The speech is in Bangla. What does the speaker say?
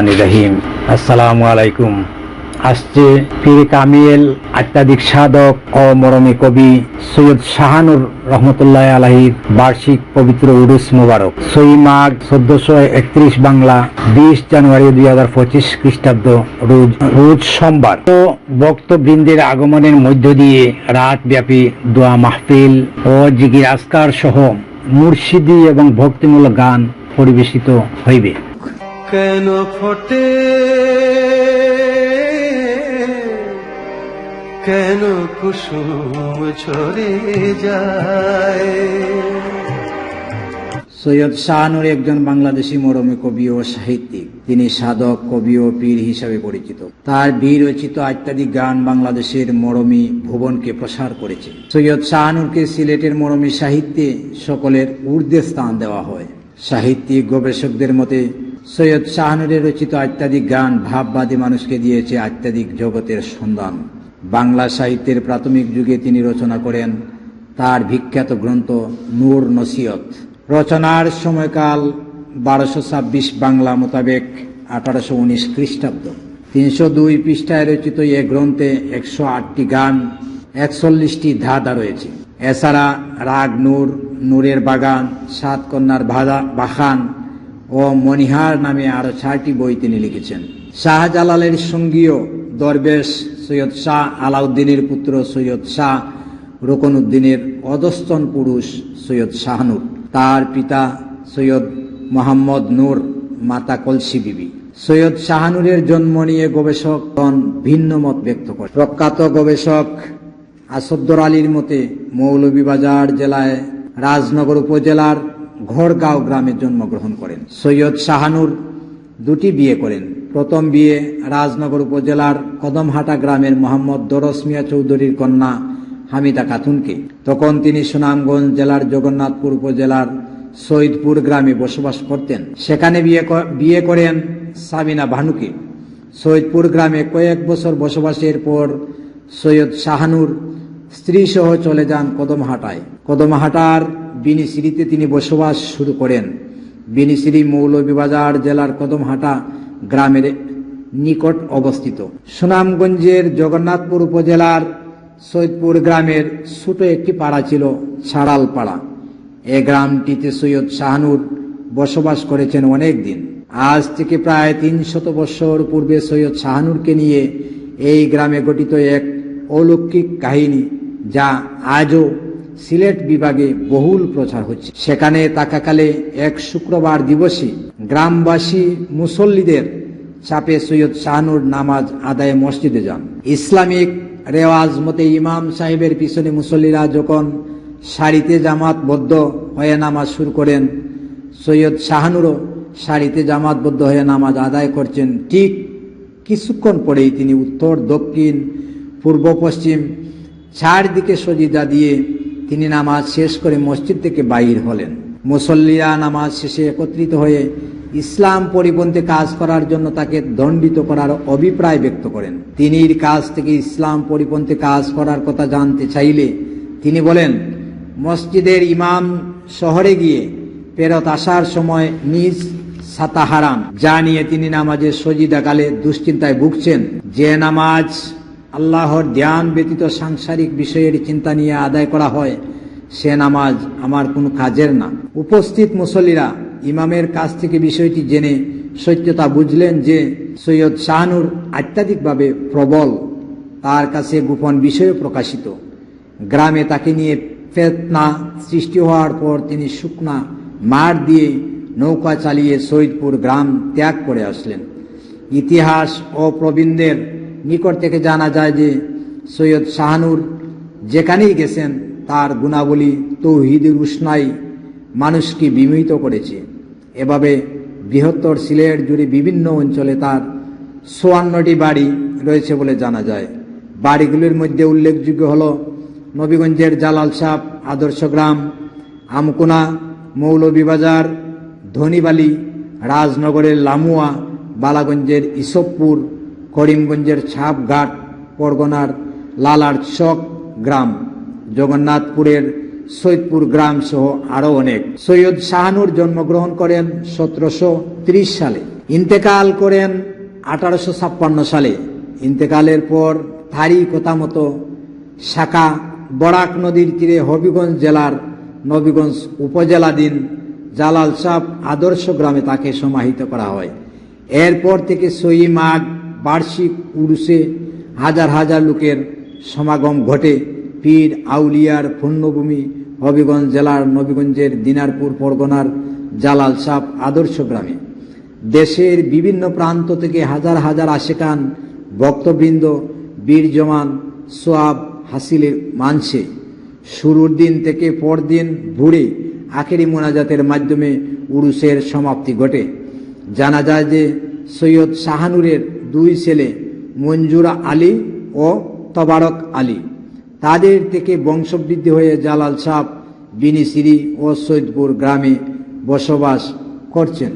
রহিম। আসসালামু আলাইকুম। আসছে পীর কামিল আত্মাধিক সাধক ও কবি সৈয়দ শাহানুর রহমতুল্লাহ আলাহির বার্ষিক পবিত্র উরুস মুবারক। সই মাঘ চোদ্দশো একত্রিশ বাংলা বিশ জানুয়ারি দুই হাজার পঁচিশ খ্রিস্টাব্দ রোজ রোজ সোমবার। তো ভক্তবৃন্দের আগমনের মধ্য দিয়ে রাত ব্যাপী দোয়া মাহফিল ও জিগির আসকার সহ মুর্শিদি এবং ভক্তিমূলক গান পরিবেশিত হইবে। কেন ফোটে? কেন কুসুম ঝরে যায়? সৈয়দ শাহানুর একজন বাংলাদেশি মরমে কবি ও সাহিত্যিক। তিনি সাধক, কবি ও পীর হিসাবে পরিচিত। তার বীর রচিত আত্যাধিক গান বাংলাদেশের মরমী ভুবনকে প্রসার করেছে। সৈয়দ শাহানুরকে সিলেটের মরমী সাহিত্যে সকলের ঊর্ধ্বে স্থান দেওয়া হয়। সাহিত্যিক গবেষকদের মতে সৈয়দ শাহানুরের রচিত আত্যাধিক গান ভাববাদী মানুষকে দিয়েছে আত্যাধিক জগতের সন্ধান। বাংলা সাহিত্যের প্রাথমিক যুগে তিনি রচনা করেন তার বিখ্যাত গ্রন্থ নূর নসিয়ত রচনার সময়কাল বারোশো ছাব্বিশ বাংলা মোতাবেক আঠারোশো উনিশ খ্রিস্টাব্দ। তিনশো দুই পৃষ্ঠায় রচিত এ গ্রন্থে একশো আটটি গান, একচল্লিশটি ধাঁধা রয়েছে। এছাড়া রাগ নূর, নূরের বাগান, সাত কন্যার ভাদা বাখান ও মনিহার নামে আরও চারটি বই তিনি লিখেছেন। শাহজালালের সঙ্গীয় দরবেশ সৈয়দ শাহ আলাউদ্দিনের পুত্র সৈয়দ শাহ রোকনউদ্দিনের অধস্তন পুরুষ সৈয়দ শাহনুর। তার পিতা সৈয়দ মোহাম্মদ নূর মাতা কলসি বিবি। সৈয়দ শাহানুরের জন্ম নিয়ে গবেষকগণ ভিন্ন মত ব্যক্ত করে প্রখ্যাত গবেষক আসদ্দর আলীর মতে মৌলভীবাজার জেলায় রাজনগর উপজেলার ঘরগাঁও গ্রামে জন্মগ্রহণ করেন। সৈয়দ শাহানুর দুটি বিয়ে করেন। প্রথম বিয়ে রাজনগর উপজেলার কদমহাটা গ্রামের মোহাম্মদ দরস মিয়া চৌধুরীর কন্যা হামিদা খাতুনকে। তখন তিনি সুনামগঞ্জ জেলার জগন্নাথপুর উপজেলার সৈয়দপুর গ্রামে বসবাস করতেন। সেখানে বিয়ে বিয়ে করেন সাবিনা ভানুকে। সৈয়দপুর গ্রামে কয়েক বছর বসবাসের পর সৈয়দ শাহানুর স্ত্রী সহ চলে যান কদমহাটায়। কদমহাটার বিনিশ্রীতে তিনি বসবাস শুরু করেন। বিনিশ্রী মৌলভীবাজার জেলার কদমহাটা গ্রামের নিকট অবস্থিত। সুনামগঞ্জের জগন্নাথপুর উপজেলার সৈয়দপুর গ্রামের ছোট একটি পাড়া ছিল ছাড়াল পাড়া এ গ্রামটিতে সৈয়দ শাহানুর বসবাস করেছেন অনেক দিন আজ থেকে প্রায় তিন শত বৎসর পূর্বে সৈয়দ শাহানুরকে নিয়ে এই গ্রামে গঠিত এক অলৌকিক কাহিনী যা আজও সিলেট বিভাগে বহুল প্রচার হচ্ছে। সেখানে তাকাকালে এক শুক্রবার দিবসে গ্রামবাসী মুসল্লিদের চাপে সৈয়দ শাহানুর নামাজ আদায়ে মসজিদে যান। ইসলামিক রেওয়াজ মতে ইমাম সাহেবের পিছনে মুসল্লিরা যখন সারিতে জামাতবদ্ধ হয়ে নামাজ শুরু করেন, সৈয়দ শাহানুরও সারিতে জামাতবদ্ধ হয়ে নামাজ আদায় করছেন। ঠিক কিছুক্ষণ পরেই তিনি উত্তর, দক্ষিণ, পূর্ব, পশ্চিম চারদিকে সজিদা দিয়ে তিনি নামাজ শেষ করে মসজিদ থেকে বাইর হলেন। মুসল্লিরা নামাজ শেষে একত্রিত হয়ে ইসলাম পরিপন্থী কাজ করার জন্য তাকে দণ্ডিত করার অভিপ্রায় ব্যক্ত করেন। তিনি কাজ থেকে ইসলাম পরিপন্থী কাজ করার কথা জানতে চাইলে তিনি বলেন, মসজিদের ইমাম শহরে গিয়ে ফেরত আসার সময় নিজ সাতা হারাম যা নিয়ে তিনি নামাজের সজিদাকালে দুশ্চিন্তায় ভুগছেন। যে নামাজ আল্লাহর ধ্যান ব্যতীত সাংসারিক বিষয়ের চিন্তা নিয়ে আদায় করা হয়। সে নামাজ আমার কোনো কাজের না। উপস্থিত মুসল্লিরা ইমামের কাছ থেকে বিষয়টি জেনে সত্যতা বুঝলেন যে সৈয়দ শাহানুর আত্যাধিকভাবে প্রবল, তার কাছে গোপন বিষয় প্রকাশিত। গ্রামে তাকে নিয়ে ফেতনা সৃষ্টি হওয়ার পর তিনি শুকনা মাঠ দিয়ে নৌকা চালিয়ে সৈয়দপুর গ্রাম ত্যাগ করে আসলেন। ইতিহাস ও প্রবীণদের নিকট থেকে জানা যায় যে সৈয়দ শাহানুর যেখানেই গেছেন, তার গুণাবলী তৌহিদের উষ্ণাই মানুষকে বিমোহিত করেছে। এভাবে বৃহত্তর সিলেট জুড়ে বিভিন্ন অঞ্চলে তার চুয়ান্নটি বাড়ি রয়েছে বলে জানা যায়। বাড়িগুলির মধ্যে উল্লেখযোগ্য হল নবীগঞ্জের জালাল সাপ, আদর্শ গ্রাম, আমকুনা, মৌলভীবাজার, ধনীবালি, রাজনগরের লামুয়া, বালাগঞ্জের ইসবপুর করিমগঞ্জের ছাপঘাট পরগনার লালার চক গ্রাম, জগন্নাথপুরের সৈয়দপুর গ্রাম সহ আরও অনেক। সৈয়দ শাহানুর জন্মগ্রহণ করেন সতেরোশো ত্রিশ সালে। ইন্তেকাল করেন আঠারোশো ছাপ্পান্ন সালে। ইন্তেকালের পর তারই কথা মতো শাখা বরাক নদীর তীরে হবিগঞ্জ জেলার নবীগঞ্জ উপজেলাধীন জালাল সাহ আদর্শ গ্রামে তাকে সমাহিত করা হয়। এরপর থেকে সই মাঘ বার্ষিক উরুসে হাজার হাজার লোকের সমাগম ঘটে। পীর আউলিয়ার পুণ্যভূমি হবিগঞ্জ জেলার নবীগঞ্জের দিনারপুর পরগনার জালাল সাপ আদর্শ গ্রামে। দেশের বিভিন্ন প্রান্ত থেকে হাজার হাজার আশেকান ভক্তবৃন্দ, বীর জমান সোয়াব হাসিলের মানছে শুরুর দিন থেকে পরদিন ভুড়ে আখেরি মোনাজাতের মাধ্যমে উরুসের সমাপ্তি ঘটে। জানা যায় যে সৈয়দ শাহানুরের দুই ছেলে, মঞ্জুরা আলী ও তবারক আলী। তাদের থেকে বংশবৃদ্ধি হয়ে জালাল সাহ বিনিসিরি ও সৈদপুর গ্রামে বসবাস করছেন।